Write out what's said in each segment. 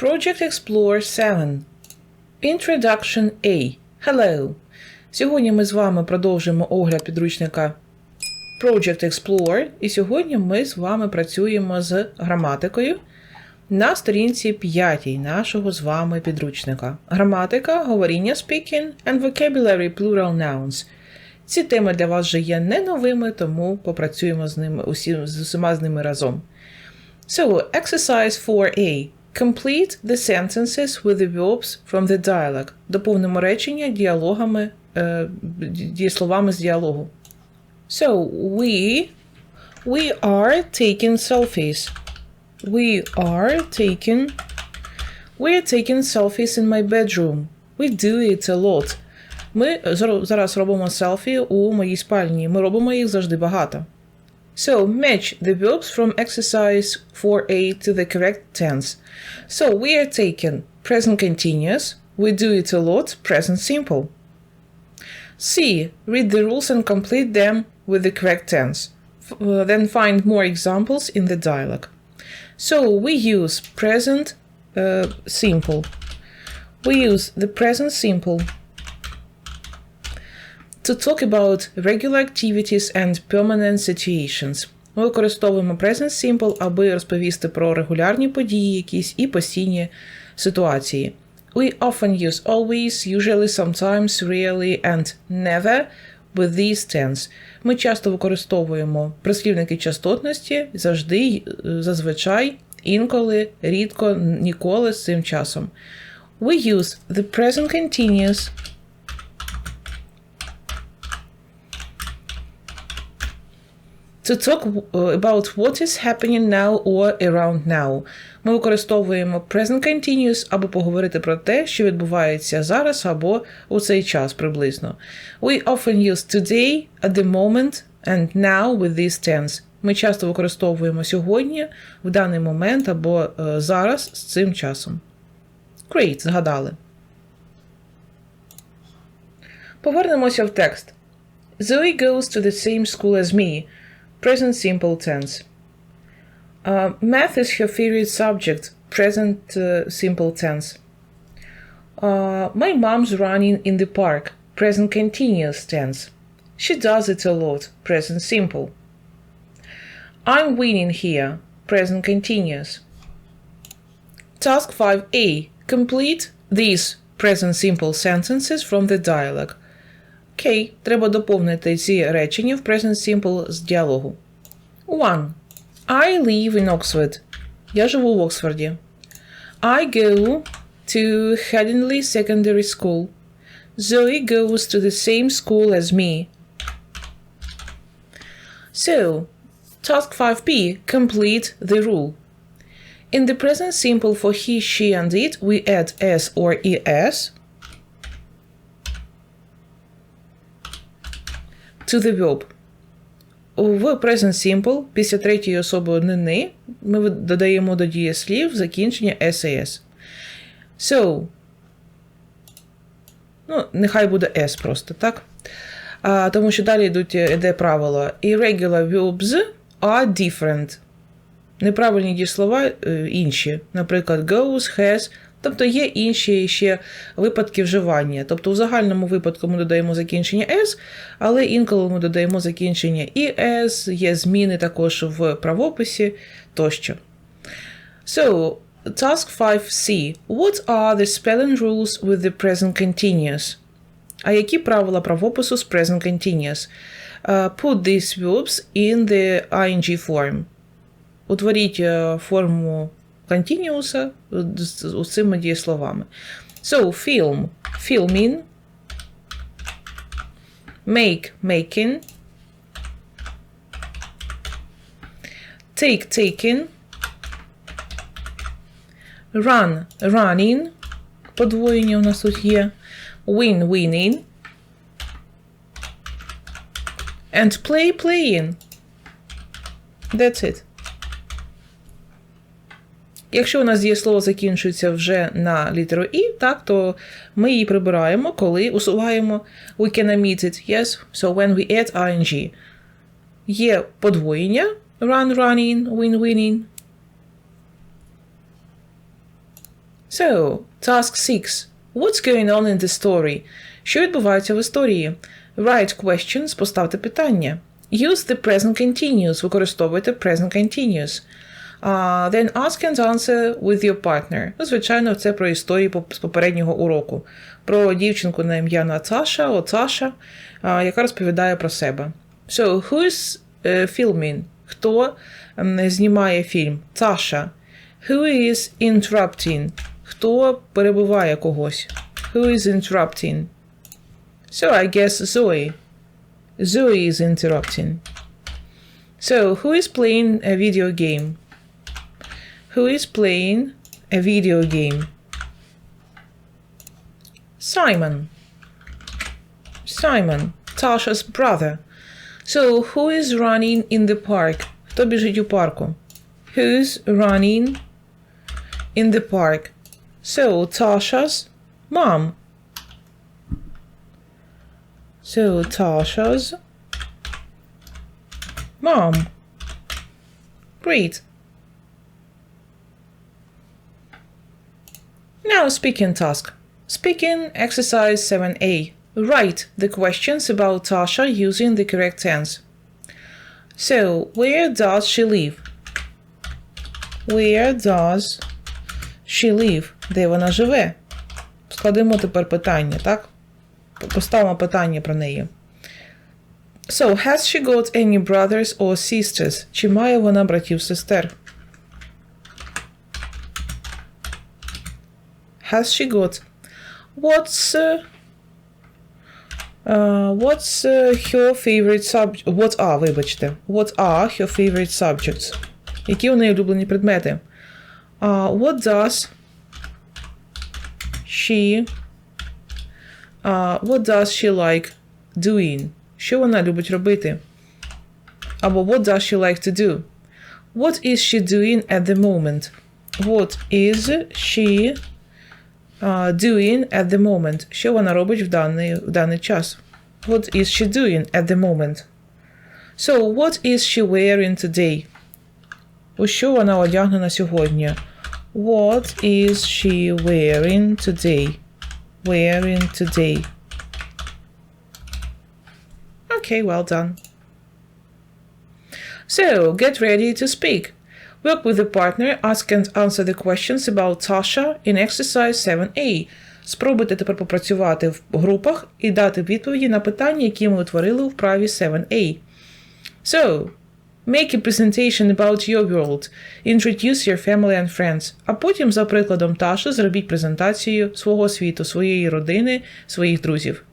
Project Explore 7. Introduction A. Hello. Сьогодні ми з вами продовжимо огляд підручника Project Explore, і сьогодні ми з вами працюємо з граматикою на сторінці 5 нашого з вами підручника. Граматика, говоріння speaking and vocabulary plural nouns. Ці теми для вас вже є не новими, тому попрацюємо з ними усі, з усіма з ними разом. So, exercise 4a. Complete the sentences with the verbs from the dialogue. Доповнимо речення діалогами, е, дієсловами з діалогу. So, we, we are taking selfies. We are taking, we are taking selfies in my bedroom. We do it a lot. Ми зараз робимо селфі у моїй спальні. Ми робимо їх завжди багато. So, match the verbs from exercise 4a to the correct tense. So, we are taking present continuous, we do it a lot, present simple. C. Read the rules and complete them with the correct tense. Uh, then find more examples in the dialogue. So, we use present uh, simple. We use the present simple to talk about regular activities and permanent situations. Ми використовуємо present simple, аби розповісти про регулярні події якісь і постійні ситуації. We often use always, usually, sometimes, rarely and never with these tense. Ми часто використовуємо прислівники частотності завжди, е, зазвичай, інколи, рідко, ніколи з цим часом. We use the present continuous to talk uh, about what is happening now or around now. Ми використовуємо present continuous, аби поговорити про те, що відбувається зараз або у цей час приблизно. We often use today, at the moment and now with this tense. Ми часто використовуємо сьогодні, в даний момент або е, зараз з цим часом. Great, згадали. Повернемося в текст. Zoe goes to the same school as me. Present simple tense. Uh, math is her favorite subject. Present uh, simple tense. Uh, my mom's running in the park. Present continuous tense. She does it a lot. Present simple. I'm winning here. Present continuous. Task 5a. Complete these present simple sentences from the dialogue. Окей, треба доповнити ці речення в present simple з діалогу. 1. I live in Oxford. Я живу в Оксфорді. I go to Headingley Secondary School. Zoe goes to the same school as me. So, task 5b complete the rule. In the present simple for he, she, and it, we add s or es to the verb. В present simple після третьої особи однини ми додаємо до дієслів закінчення SAS. So, ну, нехай буде S просто, так? А, тому що далі йдуть йде правило. Irregular verbs are different. Неправильні дієслова е, інші. Наприклад, goes, has. Тобто є інші ще випадки вживання. Тобто, у загальному випадку ми додаємо закінчення S, але інколи ми додаємо закінчення ES, є зміни також в правописі тощо. So, task 5C. What are the spelling rules with the present continuous? А які правила правопису з present continuous? Uh, put these verbs in the ing form. Утворіть е, форму континіуса з з цими дієсловами. So, film, filming, make, making, take, taking, run, running, подвоєння у нас тут є, win, winning, and play, playing. That's it. Якщо у нас дієслово закінчується вже на літеру І, так, то ми її прибираємо, коли усуваємо we can omit it, yes, so when we add ing. Є подвоєння run, running, win, winning. So, task 6. What's going on in the story? Що відбувається в історії? Write questions, поставте питання. Use the present continuous, використовуйте present continuous. Uh, then ask and answer with your partner. Ну, звичайно, це про історію поп- з попереднього уроку. Про дівчинку на ім'я Наташа, Оцаша, а, яка розповідає про себе. So, who is е, filming? Хто знімає фільм? Таша. Who is interrupting? Хто перебиває когось? Who is interrupting? So, I guess Zoe. Zoe is interrupting. So, who is playing a video game? Who is playing a video game? Simon. Simon, Tasha's brother. So, who is running in the park? Хто біжить у парку? Who's running in the park? So, Tasha's mom. So, Tasha's mom. Great. Now, speaking task. Speaking exercise 7a. Write the questions about Tasha using the correct tense. So, where does she live? Where does she live? Де вона живе? Складемо тепер питання, так? Поставимо питання про неї. So, has she got any brothers or sisters? Чи має вона братів Has she got? What's uh, uh, what's uh, her favorite subject? What are, вибачте. What are her favorite subjects? Які у неї улюблені предмети? Uh, what does she uh, what does she like doing? Що вона любить робити? Або what does she like to do? What is she doing at the moment? What is she uh, doing at the moment? Що вона робить в даний, в даний час? What is she doing at the moment? So, what is she wearing today? У що вона одягнена сьогодні? What is she wearing today? Wearing today. Okay, well done. So, get ready to speak. Work with the partner, ask and answer the questions about Tasha in exercise 7a. Спробуйте тепер попрацювати в групах і дати відповіді на питання, які ми утворили у вправі 7a. So, make a presentation about your world. Introduce your family and friends. А потім, за прикладом Таші, зробіть презентацію свого світу, своєї родини, своїх друзів.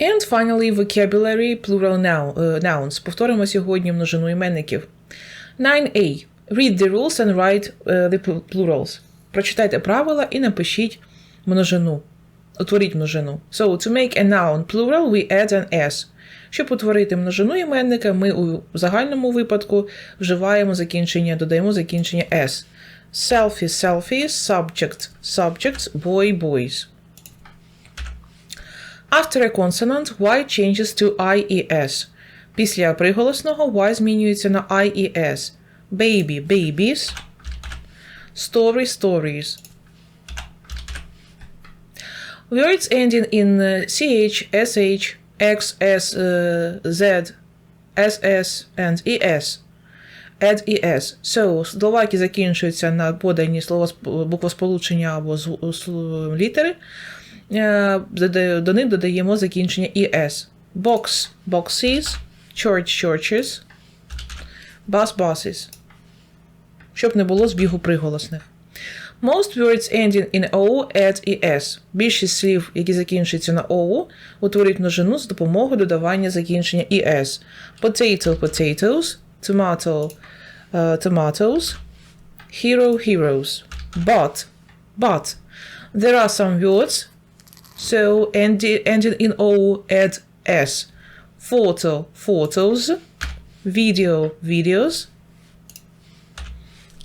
And finally, vocabulary plural uh, nouns. Повторимо сьогодні множину іменників. 9a. Read the rules and write uh, the plurals. Прочитайте правила і напишіть множину. Утворіть множину. So, to make a noun plural, we add an s. Щоб утворити множину іменника, ми у загальному випадку вживаємо закінчення, додаємо закінчення s. Selfies, selfies, subject, subjects, boy, boys. After a consonant, y changes to IES. Після приголосного y змінюється на IES. Baby, babies. Story, stories. Words ending in uh, ch, sh, x, s, uh, z, ss and es. Add es. So, слова, які закінчуються на подані словосп- буквосполучення або зв- сл- літери, е, дода- До них додаємо закінчення es. Box, boxes, church, churches, bus, buses. Щоб не було збігу приголосних. Most words ending in O add es. Більшість слів, які закінчуються на O, утворюють множину з допомогою додавання закінчення es. Potato, potatoes, tomato, uh, tomatoes, hero, heroes. But, but, there are some words, so endi- ending in O add s. Photo, photos, video, videos,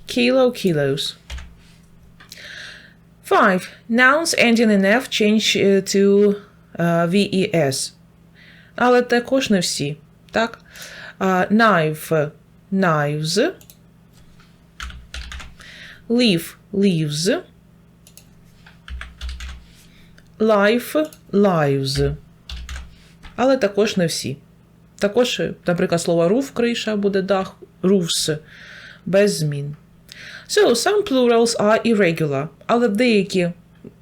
kilo, kilos. 5. Nouns ending in F change uh, to uh, VES. Але також не всі. Так? Uh, knife, knives. live – lives, Life – lives. Але також не всі. Також, наприклад, слово roof – криша буде дах, roofs – без змін. So, some plurals are irregular, але деякі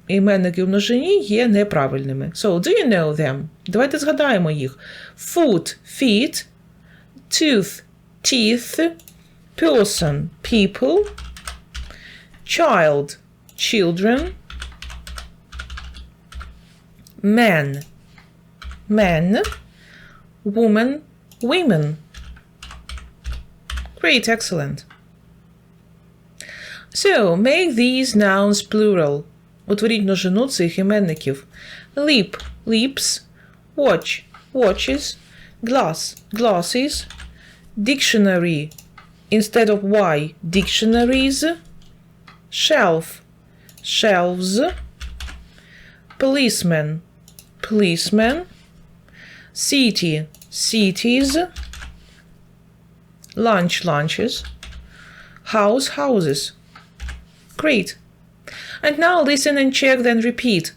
іменники в множині є неправильними. So, do you know them? Давайте згадаємо їх. Foot – feet, tooth – teeth, person – people, child – children, man – men, woman – women. Great, excellent. So, make these nouns plural. Утворіть множину цих іменників. Lip – lips, watch – watches, glass – glasses, dictionary – instead of y – dictionaries, shelf – shelves, policeman – policemen, city – cities, lunch – lunches, house – houses. Great. And now listen and check then repeat.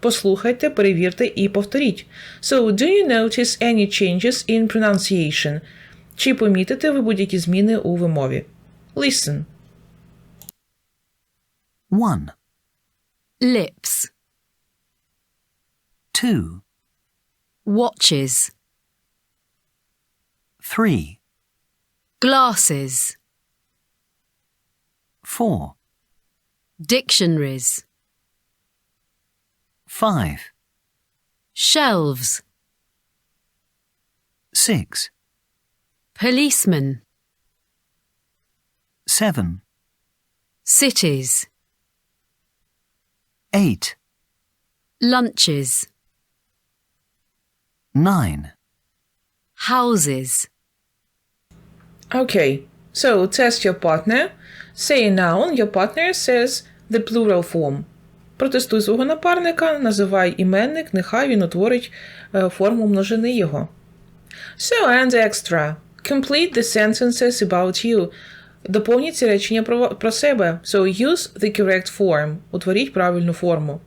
Послухайте, перевірте і повторіть. So, do you notice any changes in pronunciation? Чи помітите ви будь-які зміни у вимові? Listen. 1, lips, 2, watches, 3, glasses, 4, dictionaries, 5, shelves, 6, policemen, 7, cities, 8, lunches, 9, houses, Okay. So, test your partner. Say a noun, your partner says the plural form. Протестуй свого напарника, називай іменник, нехай він утворить е, форму множини його. So, and extra. Complete the sentences about you. Доповніть ці речення про, про себе. So, use the correct form. Утворіть правильну форму.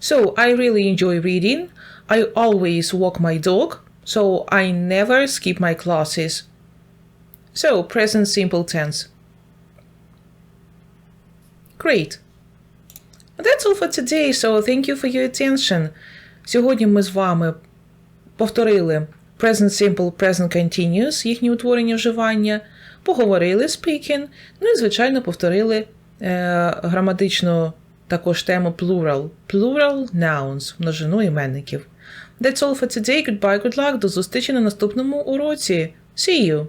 So, I really enjoy reading. I always walk my dog. So, I never skip my classes. So, present simple tense. Great. That's all for today, so thank you for your attention. Сьогодні ми з вами повторили present simple, present continuous, їхні утворення вживання, Поговорили speaking, ну і, звичайно, повторили е, граматичну також тему plural. Plural nouns, множину іменників. That's all for today. Goodbye, good luck. До зустрічі на наступному уроці. See you!